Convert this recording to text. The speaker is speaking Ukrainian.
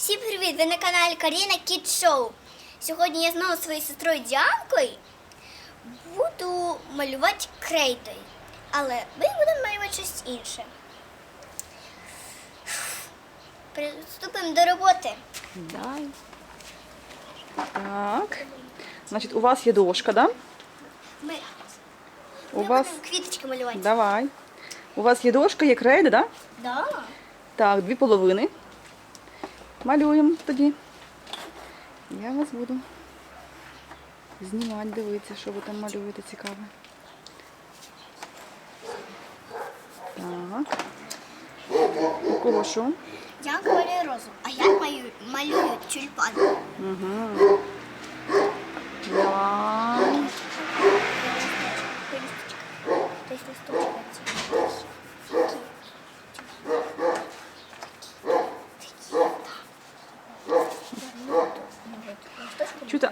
Всім привіт! Ви на каналі Каріна Кіт Шоу. Сьогодні я знову своєю сестрою Діанкою буду малювати крейтою. Але ми будемо малювати щось інше. Приступимо до роботи. Дай. Так. Значить, у вас є дошка, да? Ми, У ми вас. будемо квіточки малювати. Давай. У вас є дошка, є крейди, да? Да. Так, дві половини малюємо тоді. Я вас буду знімати, дивитися, що ви там малюєте цікаве. Так. У кого що? Я малюю розу, а я малюю, малюю тюльпан. Угу. Да. Листочка. Тобто листочка.